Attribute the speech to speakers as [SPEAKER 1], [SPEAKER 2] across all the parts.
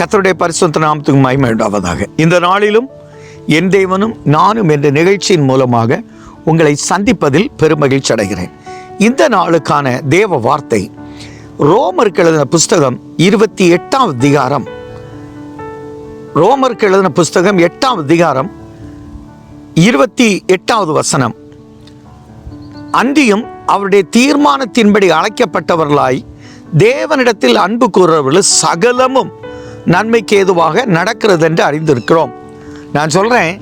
[SPEAKER 1] கத்தருடைய பரிசுத்த நாமத்துக்கு மகிமை உண்டாவதாக. இந்த நாளிலும் என் தேவனும் நானும் என்ற நிகழ்ச்சியின் மூலமாக உங்களை சந்திப்பதில் பெருமகிழ்ச்சி அடைகிறேன். இந்த நாளுக்கான தேவ வார்த்தை ரோமருக்கு எழுதின புஸ்தகம் இருபத்தி எட்டாம் அதிகாரம். ரோமருக்கு எழுதின புஸ்தகம் எட்டாம் அதிகாரம் இருபத்தி எட்டாவது வசனம். அன்றியும் அவருடைய தீர்மானத்தின்படி அழைக்கப்பட்டவர்களாய் தேவனிடத்தில் அன்பு கூறுறவர்கள் சகலமும் நன்மைக்கு ஏதுவாக நடக்கிறது என்று அறிந்திருக்கிறோம். நான் சொல்கிறேன்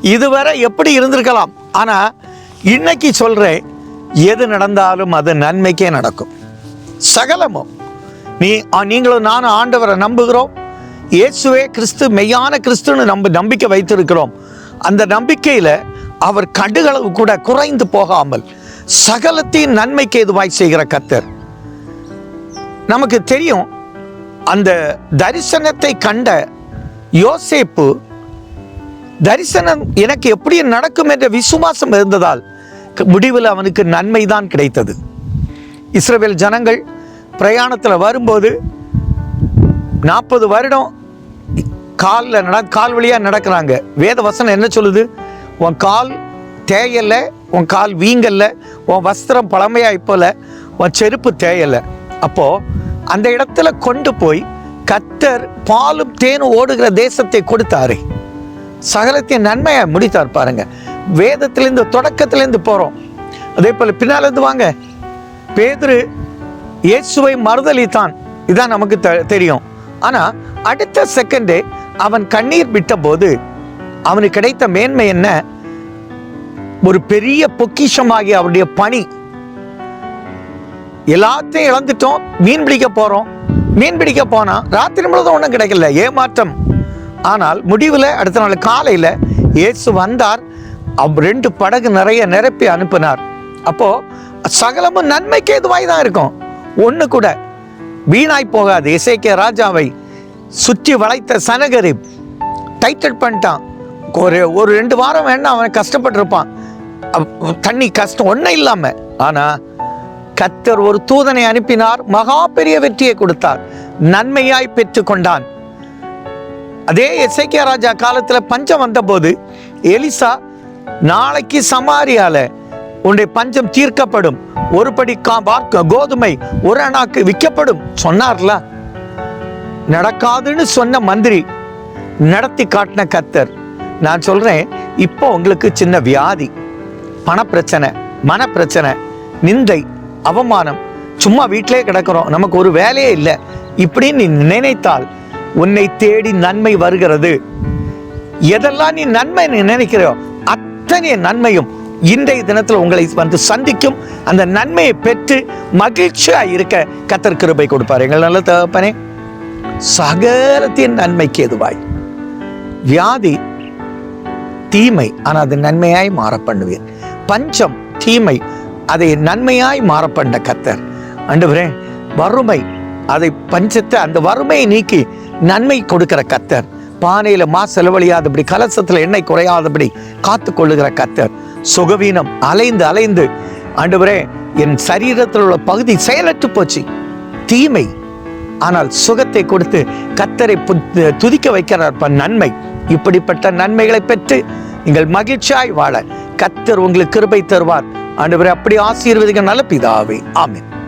[SPEAKER 1] இதுவரை எப்படி இருந்திருக்கலாம். ஆனால் இன்னைக்கு சொல்கிறேன் எது நடந்தாலும் அது நன்மைக்கே நடக்கும். சகலமும். நீ நீங்களும் நானும் ஆண்டவரை நம்புகிறோம். இயேசுவே கிறிஸ்து மெய்யான கிறிஸ்துன்னு நம்ப நம்பிக்கை வைத்திருக்கிறோம். அந்த நம்பிக்கையில் அவர் கடுகளவு கூட குறைந்து போகாமல் சகலத்தையும் நன்மைக்கு ஏதுவாய் செய்கிற கத்தர். நமக்கு தெரியும் அந்த தரிசனத்தை கண்ட யோசேப்பு தரிசனம் எனக்கு எப்படி நடக்கும் என்ற விசுவாசம் இருந்ததால் முடிவில் அவனுக்கு நன்மை தான் கிடைத்தது. இஸ்ரேல் ஜனங்கள் பிரயாணத்தில் வரும்போது நாற்பது வருடம் காலில் நட கால் வழியாக நடக்கிறாங்க. வேத வசனம் என்ன சொல்லுது? உன் கால் தேயலை உன் கால் வீங்கல்ல உன் வஸ்திரம் பழமையாக இப்போல உன் செருப்பு தேயலை அப்போது அந்த இடத்துல கொண்டு போய் கத்தர் பாலும் தேனும் ஓடுகிற தேசத்தை கொடுத்தாரு. சகலத்தின் நன்மையை முடித்தார் பாருங்க. வேதத்திலேருந்து தொடக்கத்திலேருந்து போகிறோம் அதே போல் பின்னாலேருந்து வாங்க. பேதுரு இயேசுவை மறுதளித்தான் இதான் நமக்கு தெ- தெரியும். ஆனால் அடுத்த செகண்டே அவன் கண்ணீர் விட்டபோது அவனுக்கு கிடைத்த மேன்மை என்ன? ஒரு பெரிய பொக்கிஷமாகிய அவருடைய பணி. எல்லாத்தையும் இழந்துட்டோம். மீன் பிடிக்க போகிறோம் மீன் பிடிக்க போனால் ராத்திரி முழுதும் ஒன்றும் கிடைக்கல. ஏமாற்றம். ஆனால் முடிவில் அடுத்த நாள் காலையில் இயேசு வந்தார். அவ் ரெண்டு படகு நிறைய நிரப்பி அனுப்பினார். அப்போது சகலமும் நன்மைக்கு எதுவாய் தான் இருக்கும். ஒன்று கூட வீணாய் போகாது. இசைக்கிய ராஜாவை சுற்றி வளைத்த சனகரி டைட்டட் பண்ணிட்டான். ஒரு ஒரு ரெண்டு வாரம் வேணா அவன் கஷ்டப்பட்டிருப்பான். தண்ணி கஷ்டம் ஒன்றும் இல்லாமல் ஆனால் கத்தர் ஒரு தூதனை அனுப்பினார் மகா பெரிய வெற்றியை கொடுத்தார் நன்மையாய் பெற்று கொண்டான் அதே எசேக்கியா ராஜா காலத்தில் பஞ்சம் வந்தபோது எலிசா நாளைக்கு சமாரியால உன்னுடைய பஞ்சம் தீர்க்கப்படும். ஒரு படி கா- கோதுமை ஒரு அணாக்கு விற்கப்படும் சொன்னார்ல. நடக்காதுன்னு சொன்ன மந்திரி நடத்தி காட்டின கத்தர். நான் சொல்றேன் இப்போ உங்களுக்கு சின்ன வியாதி பணப்பிரச்சனை மனப்பிரச்சனை நிந்தை அவமானம். சும்மா வீட்டிலே கிடக்கிறோம். நமக்கு ஒரு வேலையே இல்லை. இப்படின்னு நீ நினைத்தால் உன்னை தேடி நன்மை வருகிறது. எதெல்லாம் நீ நன்மை நினைக்கிறோ அத்தனை நன்மையும் இன்றைய தினத்தில் உங்களை வந்து சந்திக்கும் அந்த நன்மையை பெற்று மகிழ்ச்சியா இருக்க கத்தர் கிருபை கொடுப்பார். எங்கள் நல்ல தகப்பனே சகலத்தின் நன்மைக்கு எதுவாய் வியாதி தீமை ஆனால் அது நன்மையாய் மாற பண்ணுவீர். பஞ்சம் தீமை அதை நன்மையாய் மாறப்பண்ட கத்தர். ஆண்டவரே வறுமை அதை பஞ்சத்தை அந்த வறுமையை நீக்கி நன்மை கொடுக்கிற கத்தர். பானையில் மா செலவழியாதபடி கலசத்தில் எண்ணெய் குறையாதபடி காத்து கொள்ளுகிற கத்தர். சுகவீனம் அலைந்து அலைந்து ஆண்டவரே என் சரீரத்தில் உள்ள பகுதி செயலற்று போச்சு. தீமை. ஆனால் சுகத்தை கொடுத்து கத்தரை துதிக்க வைக்கிறார் நன்மை. இப்படிப்பட்ட நன்மைகளை பெற்று நீங்கள் மகிழ்ச்சியாய் வாழ. கத்தர் உங்களுக்கு கிருபை தருவார். ஆண்டவரை அப்படி ஆசீர்வதிக்க நல்ல பிதாவே. ஆமீன்.